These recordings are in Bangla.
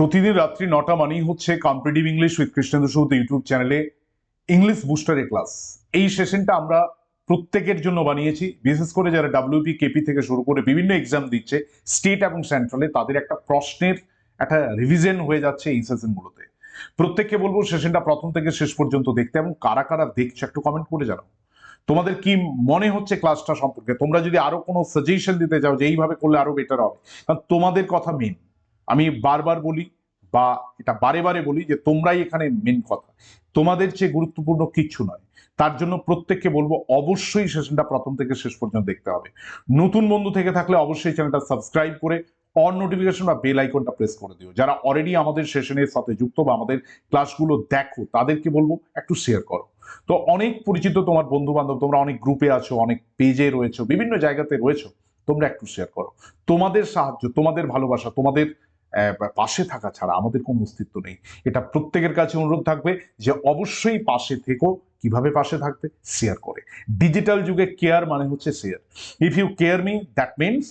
প্রতিদিন রাত্রি নটা মানেই হচ্ছে competitive English with Krishnendu Saud YouTube চ্যানেলে ইংলিশ বুস্টারের ক্লাস এই সেশনটা আমরা প্রত্যেকের জন্য বানিয়েছি, বিশেষ করে যারা ডাব্লিউপি কেপি থেকে শুরু করে বিভিন্ন এক্সাম দিচ্ছে স্টেট এবং সেন্ট্রালে তাদের একটা প্রশ্নের একটা রিভিশন হয়ে যাচ্ছে এই সেশনগুলোতে প্রত্যেককে বলব সেশনটা প্রথম থেকে শেষ পর্যন্ত দেখতে এবং কারা কারা দেখছ একটু কমেন্ট করে জানাও। তোমাদের কি মনে হচ্ছে ক্লাসটা সম্পর্কে? তোমরা যদি আরও কোনো সাজেশন দিতে চাও যে এইভাবে করলে আরও বেটার হবে। কারণ তোমাদের কথা মেন আমি বারবার বলি বা এটা বারে বারে বলি যে তোমরাই এখানে মেন কথা। তোমাদের চেয়ে গুরুত্বপূর্ণ কিচ্ছু নয়। তার জন্য প্রত্যেককে বলব অবশ্যই সেশনটা প্রথম থেকে শেষ পর্যন্ত দেখতে হবে। নতুন বন্ধু থেকে থাকলে অবশ্যই চ্যানেলটা সাবস্ক্রাইব করে অন নোটিফিকেশন বা বেল আইকনটা প্রেস করে দিও। যারা অলরেডি আমাদের সেশনের সাথে যুক্ত বা আমাদের ক্লাসগুলো দেখো, তাদেরকে বলব একটু শেয়ার করো। তো অনেক পরিচিত তোমার বন্ধু বান্ধব তোমরা অনেক গ্রুপে আছো, অনেক পেজে রয়েছো, বিভিন্ন জায়গাতে রয়েছো, তোমরা একটু শেয়ার করো। তোমাদের সাহায্য, তোমাদের ভালোবাসা, তোমাদের পাশে থাকা ছাড়া আমাদের কোনো অস্তিত্ব নেই। এটা প্রত্যেকের কাছে অনুরোধ থাকবে যে অবশ্যই পাশে থেকো। কীভাবে পাশে থাকবে? শেয়ার করে। ডিজিটাল যুগে কেয়ার মানে হচ্ছে share if you care me that means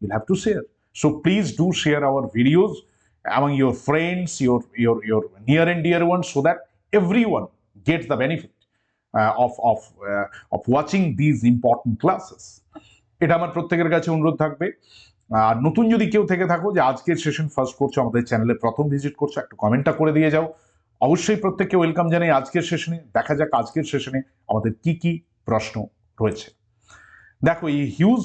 you'll have to share so please do share our videos among your friends your your your near and dear one so that everyone gets the benefit uh, of of of watching these important classes এটা আমার প্রত্যেকের কাছে অনুরোধ থাকবে। আর নতুন যদি কেউ থেকে থাকো যে আজকের সেশন ফার্স্ট করছ, আমাদের চ্যানেলে প্রথম ভিজিট করছ, একটু কমেন্টটা করে দিয়ে যাও। অবশ্যই প্রত্যেককে ওয়েলকাম জানাই আজকের সেশনে দেখা যাক আজকের সেশনে আমাদের কি কি প্রশ্ন রয়েছে। দেখো, এই huge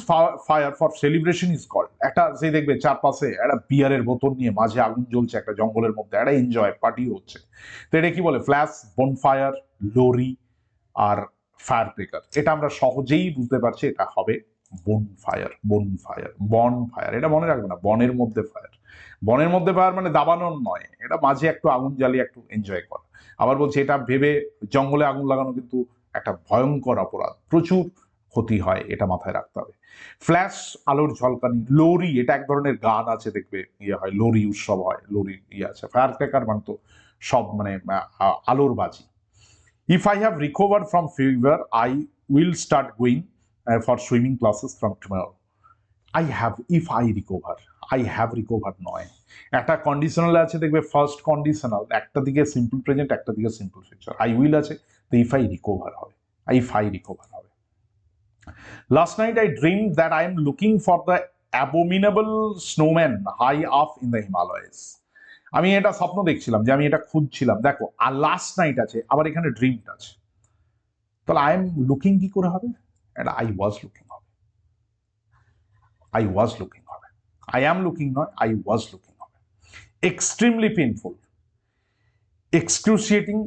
fire for celebration is call একটা যে দেখবে চারপাশে একটা বিয়ারের বোতল নিয়ে মাঝে আগুন জ্বলছে, একটা জঙ্গলের মধ্যে, একটা এনজয় পার্টি হচ্ছে। তো এটা কি বলে? ফ্ল্যাশ বনফায়ার লোরি আর ফায়ার ব্রেকার এটা আমরা সহজেই বুঝতে পারছি, এটা হবে বন ফায়ার বন ফায়ার বন ফায়ার এটা মনে রাখবে না, বনের মধ্যে ফায়ার বনের মধ্যে ফায়ার মানে দাবানোর নয়, এটা মাঝে একটু আগুন জ্বালিয়ে একটু এনজয় করা। আবার বলছি, এটা ভেবে জঙ্গলে আগুন লাগানো কিন্তু একটা ভয়ঙ্কর অপরাধ, প্রচুর ক্ষতি হয়, এটা মাথায় রাখতে হবে। ফ্ল্যাশ আলোর ঝলকানি, লোরি, এটা এক ধরনের গান আছে, দেখবে ইয়ে হয়, লোরি উৎসব হয়, লোরি ইয়ে আছে। ফায়ার ক্র্যাকার মানে তো সব মানে আলোর বাজি। If I have recover from fever I will start going for swimming classes from tomorrow I have if I recover I have recover নয়। একটা কন্ডিশনাল আছে, দেখবে ফার্স্ট কন্ডিশনাল একটা দিকে সিম্পল প্রেজেন্ট একটা দিকে সিম্পল ফিউচার আই উইল আছে, তো ইফ আই রিকভার হবে ইফ আই রিকভার হবে। Last night I dream that I am looking for the abominable snowman high up in the Himalayas আমি এটা স্বপ্ন দেখছিলাম যে আমি এটা খুঁজছিলাম। দেখো, আর লাস্ট নাইট আছে, আবার এখানে ড্রিমটা আছে। তাহলে আই এম লুকিং কি করে হবে? এটা আই ওয়াজ লুকিং হবে আই ওয়াজ লুকিং হবে আই অ্যাম লুকিং নয় আই ওয়াজ লুকিং হবে extremely painful excruciating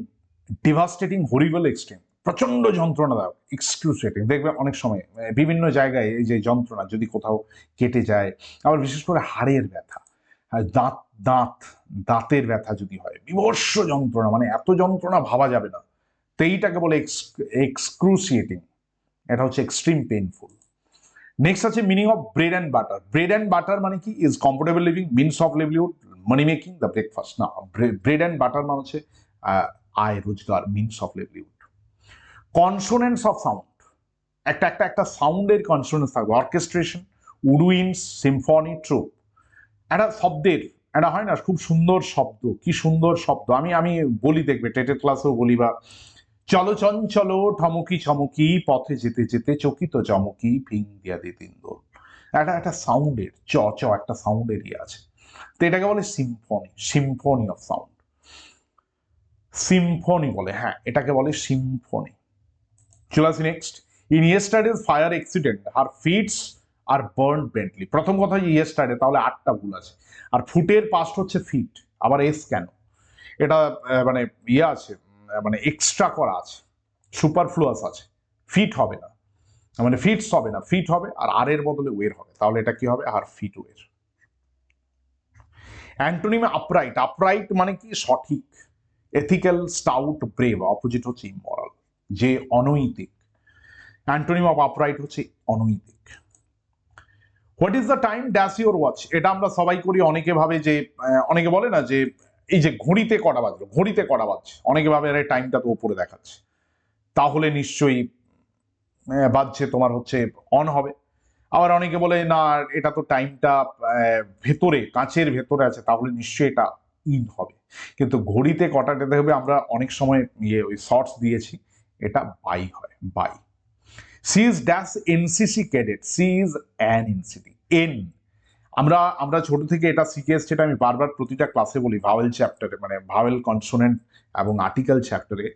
devastating horrible extreme প্রচণ্ড যন্ত্রণাদায়ক এক্সক্লুসিয়েটিং দেখবে অনেক সময় বিভিন্ন জায়গায় এই যে যন্ত্রণা, যদি কোথাও কেটে যায়, আবার বিশেষ করে হাড়ের ব্যথা আর দাঁত দাঁত, দাঁতের ব্যথা যদি হয় বিভৎস যন্ত্রণা মানে এত যন্ত্রণা ভাবা যাবে না। তো এইটাকে বলে এক্সক্রুসিয়েটিং এটা হচ্ছে এক্সট্রিম পেইনফুল নেক্সট আছে meaning of bread and butter bread and butter মানে কি? Is comfortable living means of livelihood money making the breakfast না ব্রেড অ্যান্ড বাটার মানে হচ্ছে আয়, রোজগার means of livelihood consonance of sound একটা একটা একটা সাউন্ডের কনসোনেন্স থাকবে। অর্কেস্ট্রেশন উডুইন্স সিম্ফনি ট্রুপ একটা শব্দের, একটা হয় না, খুব সুন্দর শব্দ। কি সুন্দর শব্দ? আমি আমি বলি দেখবে, টেটের ক্লাসেও বলি বা চলো চঞ্চলো, ঠমকি চমকি পথে যেতে যেতে চকিত চমকি ফিং দিয়া দে তিন দোল। একটা একটা সাউন্ডের চ চ, একটা সাউন্ডের ইয়ে আছে। তো এটাকে বলে symphony symphony of sound symphony বলে হ্যাঁ এটাকে বলে সিম্ফনি চলে আসি next in yesterday's fire accident her feet are burn badly প্রথম কথা ইয়েস্টারডে তাহলে আটটা ভুল আছে। আর ফুটের পাস্ট হচ্ছে ফিট আবার এস কেন? এটা মানে ইয়ে আছে মানে এক্সট্রা করা আছে। সুপারফ্লুয়াস আছে। ফিট হবে না। মানে ফিটস হবে না। ফিট হবে আর আর এর বদলে ওয়ের হবে। তাহলে এটা কি হবে? আর ফিট ওয়ের অ্যান্টোনিমে আপরাইট আপরাইট মানে কি? সঠিক। এথিক্যাল স্টাউট ব্রেভ অপোজিট হচ্ছে ইমরাল যে অনৈতিক। অ্যান্টোনিম অফ আপরাইট হচ্ছে অনৈতিক। What is the time dash your watch এটা আমরা সবাই করি। অনেকে ভাবে যে অনেকে বলে না যে এই যে ঘড়িতে কটা বাজলো, ঘড়িতে কটা বাজছে? অনেকে ভাবে, আরে টাইমটা তো ওপরে দেখাচ্ছে। তাহলে নিশ্চয়ই বাজছে, তোমার হচ্ছে অন হবে। আবার অনেকে বলে, না এটা তো টাইমটা ভেতরে, কাঁচের ভেতরে আছে, তাহলে নিশ্চয়ই এটা ইন হবে। কিন্তু ঘড়িতে কটা যেতে হবে, আমরা অনেক সময় ইয়ে ওই শর্টস দিয়েছি, এটা বাই হয় by she is dash NCC cadet she is an NCT N আমরা আমরা ছোট থেকে এটা শিখে এসছি, এটা আমি বারবার প্রতিটা ক্লাসে বলি, ভাওয়েল চ্যাপ্টারে মানে ভাওয়েল কনসোনেন্ট এবং আর্টিকেল চ্যাপ্টারে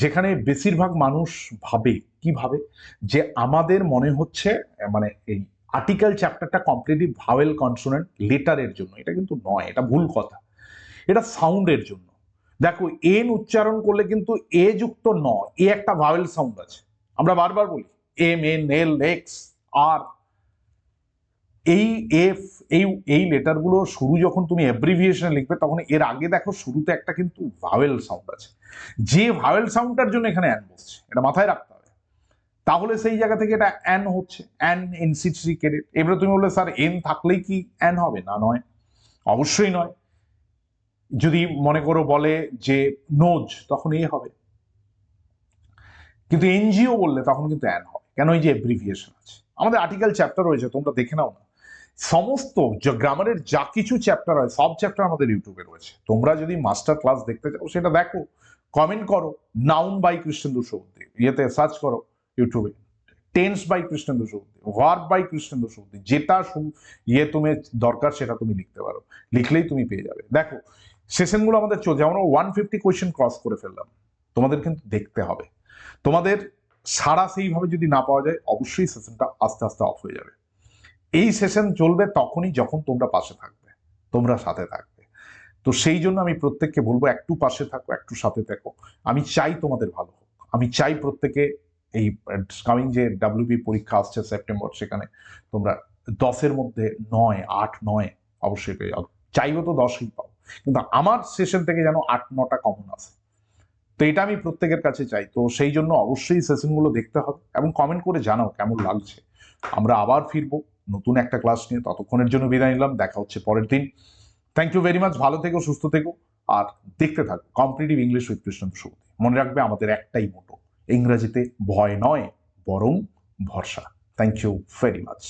যেখানে বেশিরভাগ মানুষ ভাবে, কি ভাবে? যে আমাদের মনে হচ্ছে মানে এই আর্টিকেল চ্যাপ্টারটা কমপ্লিটলি ভাওয়েল কনসোনেন্ট লেটারের জন্য। এটা কিন্তু নয়, এটা ভুল কথা। এটা সাউন্ডের জন্য। দেখো এন উচ্চারণ করলে কিন্তু এ যুক্ত ন এ একটা ভাওয়েল সাউন্ড আছে। আমরা বারবার বলি M N L X R এই এফ এই এই লেটারগুলো শুরু যখন তুমি অ্যাব্রিভিয়েশন লিখবে, তখন এর আগে দেখো শুরুতে একটা কিন্তু ভাওয়েল সাউন্ড আছে। যে ভাওয়েল সাউন্ডটার জন্য এখানে অ্যান বসছে, এটা মাথায় রাখতে হবে। তাহলে সেই জায়গা থেকে এটা অ্যান হচ্ছে অ্যান এন এনসিসি ক্রেডিট এবারে তুমি বললে, স্যার এন থাকলেই কি অ্যান হবে? না, নয়। অবশ্যই নয়। যদি মনে করো বলে যে নোজ তখন এ হবে। কিন্তু এনজিও বললে তখন কিন্তু অ্যান হবে। কেন এই যে এব্রিভিয়েশন আছে? আমাদের আর্টিকেল চ্যাপ্টার রয়েছে, তোমরা দেখে নাও না। সমস্ত গ্রামারের যা কিছু চ্যাপ্টার হয়, সব চ্যাপ্টার আমাদের ইউটিউবে রয়েছে। তোমরা যদি মাস্টার ক্লাস দেখতে চাও, সেটা দেখো কমেন্ট করো নাউন বাই কৃষ্ণেন্দু সৌদি ইয়েতে সার্চ করো ইউটিউবে tense by Krishnendu Saudi verb by Krishnendu Saudi যেটা ইয়ে তুমি দরকার, সেটা তুমি লিখতে পারো। লিখলেই তুমি পেয়ে যাবে। দেখো, সেশনগুলো আমাদের চলছে। আমরা ওয়ান ফিফটি কোয়েশ্চেন ক্রস করে ফেললাম। তোমাদের কিন্তু দেখতে হবে। তোমাদের সারা সেইভাবে যদি না পাওয়া যায়, অবশ্যই সেশনটা আস্তে আস্তে অফ হয়ে যাবে। এই সেশন চলবে তখনই যখন তোমরা পাশে থাকবে, তোমরা সাথে থাকবে। তো সেই জন্য আমি প্রত্যেককে বলব, একটু পাশে থাকো, একটু সাথে থাকো। আমি চাই তোমাদের ভালো হোক। আমি চাই প্রত্যেকে এই কামিং যে ডাব্লিউপি পরীক্ষা আসছে সেপ্টেম্বর সেখানে, তোমরা দশের মধ্যে নয়, আট, নয় অবশ্যই পেয়ে যাও। চাইব তো দশই পাও। কিন্তু আমার সেশন থেকে যেন আট, নটা কমন আসে। তো এটা আমি প্রত্যেকের কাছে চাই। তো সেই জন্য অবশ্যই সেশনগুলো দেখতে হবে এবং কমেন্ট করে জানাও কেমন লাগছে। আমরা আবার ফিরবো। নতুন একটা ক্লাস নিয়ে ততক্ষণের জন্য বিদায় নিলাম, দেখা হচ্ছে পরের দিন। থ্যাংক ইউ ভেরি মাচ ভালো থেকো, সুস্থ থেকো, আর দেখতে থাকো competitive English with Krishna Sugati মনে রাখবে, আমাদের একটাই মোটো ইংরেজিতে ভয় নয়, বরং ভরসা। Thank you very much